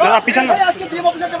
দাদা পিছন না। আজকে ডিএম অফিসে কেন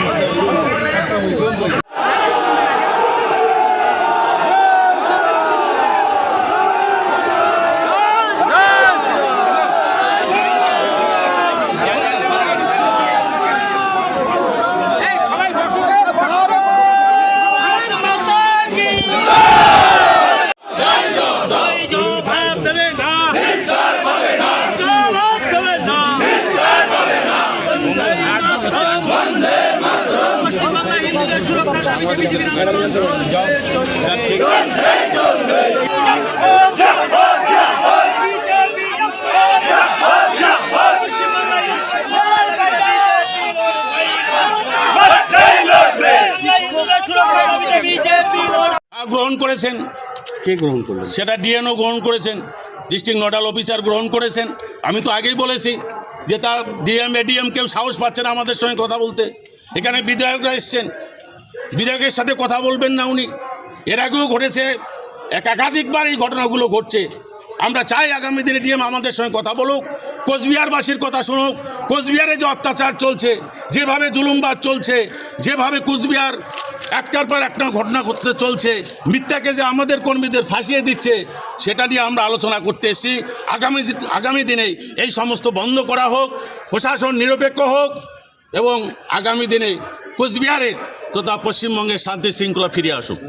গ্রহণ করেছেন। কে গ্রহণ করলেন সেটা ডিএনও গ্রহণ করেছেন ডিস্ট্রিক্ট নোডাল অফিসার গ্রহণ করেছেন। আমি তো আগেই বলেছি যে তার ডিএম এডিএম কেউ সাহস পাচ্ছে না আমাদের সঙ্গে কথা বলতে। এখানে বিধায়করা এসছেন বিধায়কের সাথে কথা বলবেন না উনি। এর আগেও ঘটেছে এক একাধিকবার এই ঘটনাগুলো ঘটছে। আমরা চাই আগামী দিনে ডিএম আমাদের সঙ্গে কথা বলুক, কোচবিহারবাসীর কথা শুনুক। কোচবিহারে যে অত্যাচার চলছে, যেভাবে জুলুমবাদ চলছে, যেভাবে কোচবিহার একটার পর একটা ঘটনা ঘটতে চলছে, মিথ্যাকে যে আমাদের কর্মীদের ফাঁসিয়ে দিচ্ছে, সেটা নিয়ে আমরা আলোচনা করতে এসেছি। আগামী আগামী দিনে এই সমস্ত বন্ধ করা হোক, প্রশাসন নিরপেক্ষ হোক এবং আগামী দিনে কোচবিহারের তথা পশ্চিমবঙ্গের শান্তি শৃঙ্খলা ফিরে আসুক।